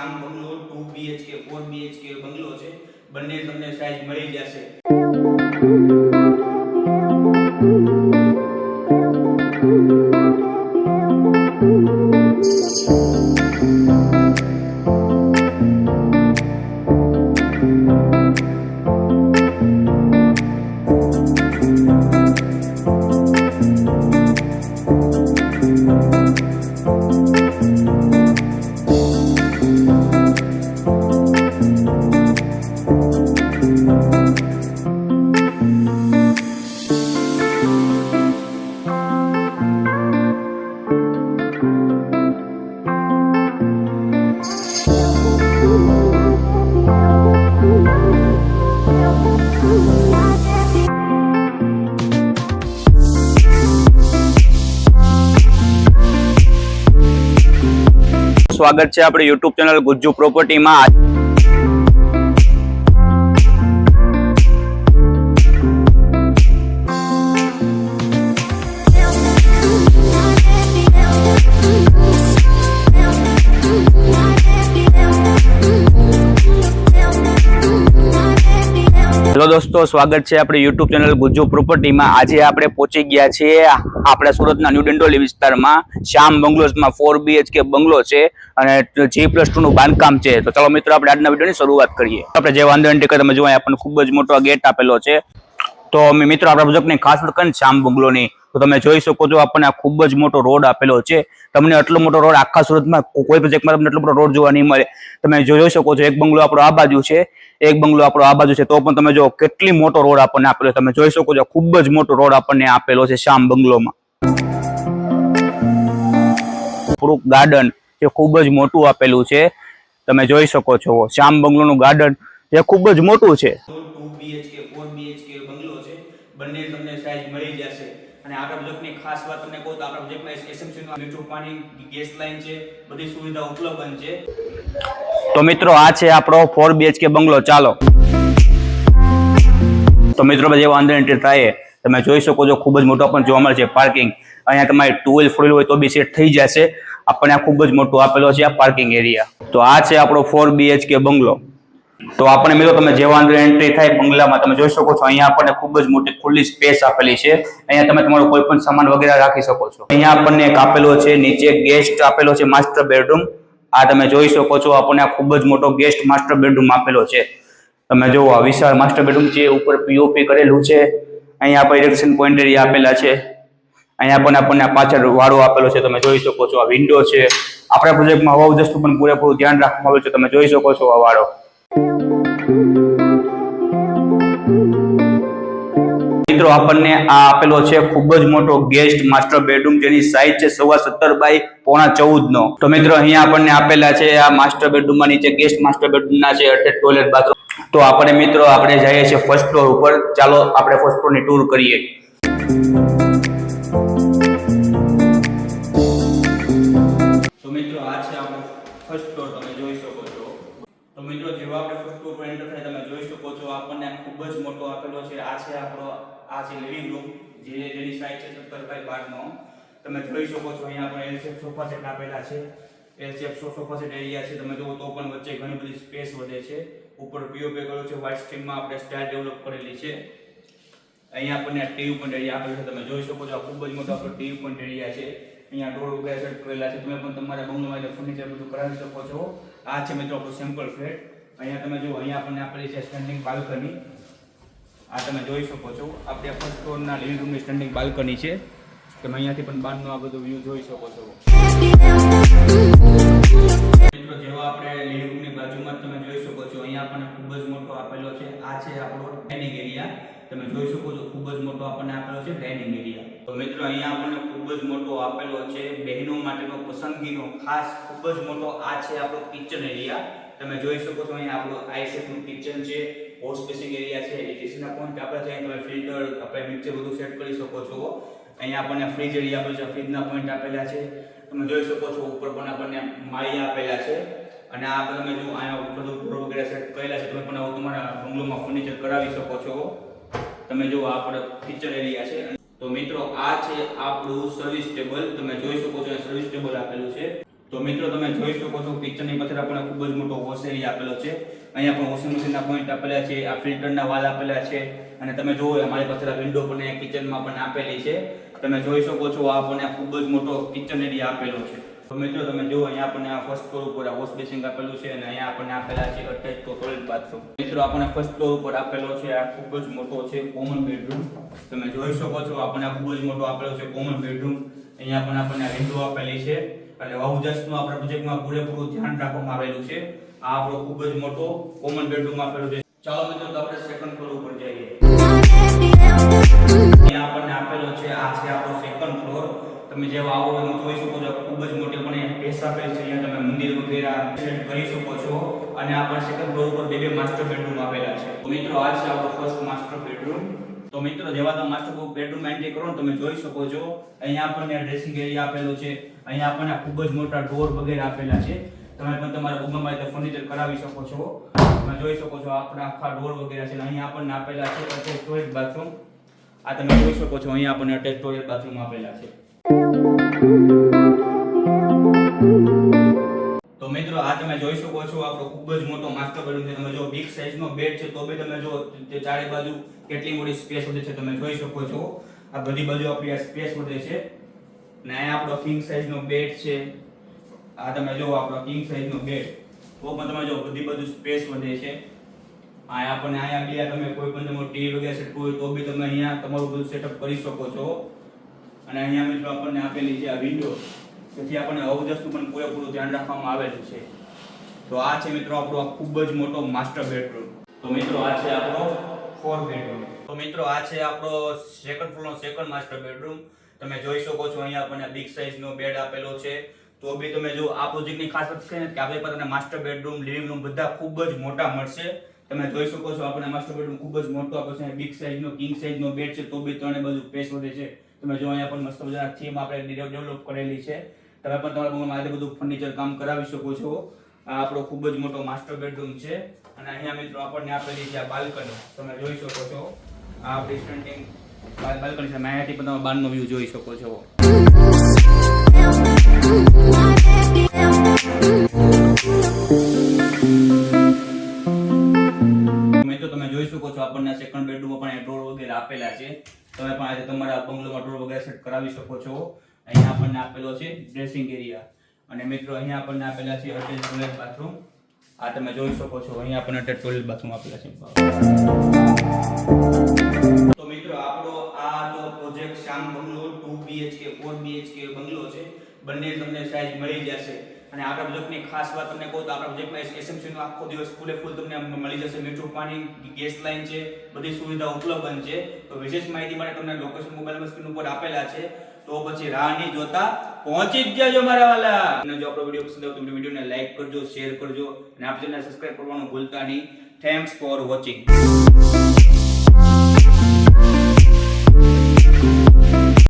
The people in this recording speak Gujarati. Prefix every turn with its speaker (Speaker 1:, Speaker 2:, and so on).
Speaker 1: Shyam bungalow two BHK four BHK bungalow છે. બંને તમને સાઈઝ મળી જશે. સ્વાગત છે આપણે યુટ્યુબ ચેનલ ગુજ્જુ પ્રોપર્ટીમાં. દોસ્તો, સ્વાગત છે આપણે યુટ્યુબ ચેનલ ગુજુ પ્રોપર્ટીમાં. આજે આપણે પહોંચી ગયા છીએ આપણા સુરતના ન્યૂ ડંડોલી વિસ્તારમાં. શ્યામ બંગલોઝમાં ફોર બીએચકે બંગલો છે અને જી પ્લસ ટુ નું બાંધકામ છે. તો ચાલો મિત્રો, આપણે આજના વિડીયોની શરૂઆત કરીએ. આપણે જે વાંધો નથી તમે જોવા આપણને ખૂબ જ મોટો ગેટ આપેલો છે. તો મિત્રો, આપણા પ્રોજેક્ટની ખાસ કરીને શ્યામ બંગલોની. તો તમે જોઈ શકો છો આપણને આ ખૂબ જ મોટો રોડ આપેલો છે. તમને આટલો મોટો રોડ આખા સુરતમાં કોઈ પ્રોજેક્ટમાં તમને એટલો મોટો રોડ જોવા નહીં મળે. તમે જોઈ શકો છો એક બંગલો આપણો આ બાજુ છે. એક બંગલો આપણો આ બાજુ છે. તો પણ તમે જો કેટલી મોટો રોડ આપણને આપેલો તમે જોઈ શકો છો ખૂબ જ મોટો રોડ આપણને આપેલો છે શ્યામ બંગલોમાં. થોડુંક ગાર્ડન જે ખૂબ જ મોટું આપેલું છે. તમે જોઈ શકો છો શ્યામ બંગલોનું ગાર્ડન જે ખૂબ જ મોટું છે. બંને તમને સાઈઝ મળી જશે. અને આપણા પ્રોજેક્ટની ખાસ વાત તમને કહું તો આપણા પ્રોજેક્ટમાં એસએમસીનું મીઠું પાણી, ગેસ લાઇન છે, બધી સુવિધા ઉપલબ્ધ છે. તો મિત્રો, આ છે આપણો ફોર બીએચકે બંગલો. ચાલો. તો મિત્રો જેવો અંદર એન્ટ્રી થાય તમે જોઈ શકો છો, ખૂબ જ મોટો પણ જોવા મળે છે પાર્કિંગ અહીંયા તમારે ટુ વ્હીલ ફોર હોય તો બી સેટ થઈ જશે. આપણને આ ખૂબ જ મોટો આપેલો છે આ પાર્કિંગ એરિયા તો આ છે આપણો ફોર બીએચકે બંગલો. તો આપણે મિત્રો તમે જેવા અંદર એન્ટ્રી થાય બંગલામાં, તમે જોઈ શકો છો, અહીંયા આપણને ખૂબ જ મોટી ખુલ્લી સ્પેસ આપેલી છે. અહીંયા તમે તમારો કોઈ પણ સામાન વગેરે રાખી શકો છો. અહીંયા આપણને એક આપેલો છે, નીચે ગેસ્ટ આપેલો છે માસ્ટર બેડરૂમ આ તમે જોઈ શકો છો, આપણને આ ખૂબ જ મોટો ગેસ્ટ માસ્ટર બેડરૂમ આપેલો છે. તમે જુઓ, આ વિશાળ માસ્ટર બેડરૂમ છે ઉપર પીઓપી કરેલું છે. અહીંયા આપણે ઇલેક્શન પોઈન્ટ આપેલા છે. અહીંયા પણ આપણને પાછળ વાળો આપેલો છે, તમે જોઈ શકો છો, આ વિન્ડો છે. આપણા પ્રોજેક્ટમાં હવા વસ્તુ પણ પૂરેપૂરું ધ્યાન રાખવામાં આવ્યું છે, તમે જોઈ શકો છો આ વાળો. મિત્રો, આપણને આ આપેલો છે ખૂબ જ મોટો ગેસ્ટ માસ્ટર બેડરૂમ, જેની સાઈઝ છે સવા સત્તર બાય પોણા ચૌદ નો તો મિત્રો, અહીંયા આપણને આપેલા છે આ માસ્ટર બેડરૂમમાં નીચે ગેસ્ટ માસ્ટર બેડરૂમ ના છે એટલે ટોયલેટ બાથરૂમ તો આપણે મિત્રો, આપણે જઈએ છીએ ફર્સ્ટ ફ્લોર ઉપર. ચાલો, આપણે ફર્સ્ટ ફ્લોરની ટૂર કરીએ. તો મિત્રો, આ છે આપણો ફર્સ્ટ ફ્લોર તમે જોઈ શકો છો. તો મિત્રો, જેવા આપણે ફર્સ્ટ ફ્લોર પર એન્ટર થાય, તમે જોઈ શકો છો, આપણને ખૂબ જ મોટો આપેલો છે. આ છે આપણો, આ છે લિવિંગ રૂમ જે જેની સાઈઝ છે સત્તર બાય બાર નો તમે જોઈ શકો છો, અહીંયા આપણે એલ સોફા સેટ આપેલા છે. L shape sofa set area છે. તમે જુઓ તો પણ વચ્ચે ઘણી બધી સ્પેસ વધે છે. ઉપર પીઓપી કર્યો છે વ્હાઇટ સ્ટીમમાં આપણે સ્ટાઇલ ડેવલપ કરેલી છે. અહીંયા આપણને ટીવી પણ એરિયા આપેલો છે. તમે જોઈ શકો છો, આ ખૂબ જ મોટો આપણો ટીવી પણ એરિયા છે. અહીંયા ડોર ઉગાય સેટ કરેલા છે. તમે પણ તમારા બંગલામાં જે ફર્નિચર બધું કરાવી શકો છો. આ છે મિત્રો આપણું સિમ્પલ ફ્લેટ અહીંયા તમે જુઓ, અહીંયા આપણને આપેલી છે સ્ટેન્ડિંગ બાલ્કની આ તમે જોઈ શકો છો. આપણે ફર્સ્ટ ફ્લોરના લિવિંગ રૂમની સ્ટેન્ડિંગ બાલ્કની છે. તમે અહીંયાથી પણ બહારનો આ બધો વ્યૂ જોઈ શકો છો. મિત્રો, જેવા આપણે લિવિંગ રૂમની બાજુમાં તમે જોઈ શકો છો, અહીંયા આપણને ખૂબ જ મોટો આપેલો છે. આ છે આપણો ડાઇનિંગ એરિયા તમે જોઈ શકો છો, ખૂબ જ મોટો આપણને આપેલો છે ડાઇનિંગ એરિયા તો મિત્રો, અહીંયા આપણને ખૂબ જ મોટો આપેલો છે બહેનો માટેનો પસંદગીનો ખાસ ખૂબ જ મોટો આ છે આપણો કિચન એરિયા તમે જોઈ શકો છો અહીંયા આપણો આઈસેફનું કિચન છે વોશ બેસિંગ એરિયા છે એટીસીના પોઈન્ટ આપણે છે તમે ફિલ્ટર આપણે મિક્સર બધું સેટ કરી શકો છો. અહીંયા આપણને ફ્રીજ એરિયા પર છે ફ્રીજના પોઈન્ટ આપેલા છે. તમે જોઈ શકો છો ઉપર પણ આપણને માળિયા આપેલા છે. અને આ તમે જો અહીંયા બધું ડોર વગેરે સેટ કરેલા છે, તમે પણ તમારા બંગલોમાં ફર્નિચર કરાવી શકો છો. તમે જો આપણે કિચન એરિયા છે. તો મિત્રો, આ છે આપણું સર્વિસ ટેબલ તમે જોઈ શકો છો સર્વિસ ટેબલ આપેલું છે. તો મિત્રો, તમે જોઈ શકો છો કિચનની પાછળ આપણે ખૂબ જ મોટો વોશ એરિયા આપેલો છે. અહીંયા પણ વોશિંગ મશીનના પોઈન્ટ આપેલા છે, આ ફિલ્ટરના વાલ આપેલા છે. અને તમે જુઓ, અમારી પાછળ વિન્ડો પણ કિચનમાં પણ આપેલી છે. તમે જોઈ શકો છો, આ આપણને ખૂબ જ મોટો કિચન એરિયા આપેલો છે. તો મિત્રો, તમે જુઓ, અહીંયા આપણને આ ફર્સ્ટ ફ્લોર ઉપર આ વોશ બેસિંગ આપેલું છે અને અહીંયા આપણને આપેલા છે અટેચ ટોયલેટ બાથરૂમ મિત્રો, આપણને ફર્સ્ટ ફ્લોર ઉપર આપેલો છે આ ખૂબ જ મોટો છે કોમન બેડરૂમ તમે જોઈ શકો છો, આપણને આ ખૂબ જ મોટો આપેલો છે કોમન બેડરૂમ અહીંયા પણ આપણને વિન્ડો આપેલી છે. એટલે વાઉજસનું આપણા પ્રોજેક્ટમાં પૂરેપૂરું ધ્યાન રાખવામાં આવેલું છે. આ આપણો ખૂબ જ મોટો કોમન બેડરૂમ આપેલો છે. ચાલો મિત્રો, તો આપણે સેકન્ડ ફ્લોર ઉપર જઈએ. અહીંયા આપણને આપેલો છે આ છે આપણો સેકન્ડ ફ્લોર તમે જેવા આવો એમ જોઈ શકો છો, ખૂબ જ મોટી પણ સ્પેસ આપેલ છે, અહીંયા તમે મંદિર વગેરે સેટ કરી શકો છો. અને આપણે સેકન્ડ ફ્લોર ઉપર બે બે માસ્ટર બેડરૂમ આપેલા છે. તો મિત્રો, આ છે આપણો ફર્સ્ટ માસ્ટર બેડરૂમ તો મિત્રો, જેવા તમે માસ્ટર બેડરૂમ એન્ટ્રી કરો તમે જોઈ શકો છો, અહીંયા આપણને ડ્રેસિંગ એરિયા આપેલો છે, અહીંયા આપણને ખૂબ જ મોટા ડોર વગેરે આપેલા છે. તમે પણ તમારા રૂમમાં રીતે ફર્નિચર કરાવી શકો છો. તમે જોઈ શકો છો, આપણા આખા ડોર વગેરે છે અહીંયા આપણને આપેલા છે અટેચ ટોયલેટ બાથરૂમ આ તમે જોઈ શકો છો, અહીંયા આપણને અટેચ ટોયલેટ બાથરૂમ આપેલા છે. તો મિત્રો, આ તમે જોઈ શકો છો, આપણો ખૂબ જ મોટો માસ્ટર બેડરૂમ છે. તમે જો બિગ સાઇઝનો બેડ છે, તો બી તમે જો તે ચારે બાજુ કેટલી મોટી સ્પેસ વધે છે, તમે જોઈ શકો છો. આ બધી બાજુ આપણી આ સ્પેસ વધે છે. ને અહીંયા આપણો કિંગ સાઇઝનો બેડ છે. આ તમે જો આપણો કિંગ સાઇઝનો બેડ તો પણ તમે જો બધી બાજુ સ્પેસ વધે છે. આ આપણને અહીંયા બી તમે કોઈ પણ તમારું ટીવી વગેરે સેટ હોય તો બી તમે અહીંયા તમારું બધું સેટઅપ કરી શકો છો. અને અહીંયા મિત્રો આપણને આપેલી છે આ વિન્ડો તેથી આપણને અવજસ્તુ પણ પૂરેપૂરું ધ્યાન રાખવામાં આવેલું છે. તો આ છે મિત્રો આપણો આ ખૂબ જ મોટો માસ્ટર બેડરૂમ. તો મિત્રો આ છે આપણો ફોર બેડરૂમ તો મિત્રો આ છે આપણો સેકન્ડ ફ્લોરનો સેકન્ડ માસ્ટર બેડરૂમ તમે જોઈ શકો છો અહીંયા આપણને બિગ સાઇઝનો બેડ આપેલો છે. તો બી તમે જો આ પ્રોજેક્ટની ખાસ વાત છે કે આપણે પાસે માસ્ટર બેડરૂમ લિવિંગ રૂમ બધા ખૂબ જ મોટા મળશે. તમે જોઈ શકો છો આપણને માસ્ટર બેડરૂમ ખૂબ જ મોટો આપે છે. બિગ સાઇઝનો કિંગ સાઇઝનો બેડ છે. તો બી ત્રણે બાજુ સ્પેસ વધે છે. તમે જો અહીંયા પણ મસ્ત મજાના થીમ આપણે ડેવલપ કરેલી છે. તમે પણ તમારા રૂમમાં આ બધું ફર્નિચર કામ કરાવી શકો છો. આ આપણો ખૂબ જ મોટો માસ્ટર બેડરૂમ છે. અને અહીંયા મિત્રો આપણને આપેલી છે આ બાલ્કની તમે જોઈ શકો છો. આ આપણી બાલ્કની છે. અહીંયાથી પણ તમે બહારનો વ્યૂ જોઈ શકો છો. મિત્રો, તમે જોઈ શકો છો આપણને સેકન્ડ બેડરૂમમાં પણ ડોર વગેરે આપેલા છે. તમે પણ આજે તમારા બંગલોમાં ડોર વગેરે સેટ કરાવી શકો છો. અહીંયા આપણને આપેલો છે ડ્રેસિંગ એરિયા. અને મિત્રો, અહીંયા આપણને આપેલા છે અટેચ ટોયલેટ બાથરૂમ આ તમે જોઈ શકો છો. અહીંયા આપણને અટેચ ટોયલેટ બાથરૂમ આપેલા છે. તો મિત્રો, આપણો આ તો project Shyam bungalow 2 BHK 4 BHK bungalow છે. બંને તમને સાઈઝ મળી જશે. અને આપણા પ્રોજેક્ટની ખાસ વાત તમને કહું તો આપણા પ્રોજેક્ટમાં એસએમસી નો આખો દિવસ ફૂલે ફૂલ તમને મળી જશે. મીઠું પાણી ગેસ લાઈન છે, બધી સુવિધા ઉપલબ્ધ છે. તો વિશેષ માહિતી માટે તમને લોકેશન મોબાઈલ સ્ક્રીન ઉપર આપેલા છે. તો પછી રાહ નહીં જોતા પહોંચી જ જજો મારા વાલા. અને જો આપણો વીડિયો પસંદ આવ્યો તો વિડીયોને લાઈક કરજો શેર કરજો. અને આપ સબસ્ક્રાઇબ કરવાનું ભૂલતા નહીં. Thanks for watching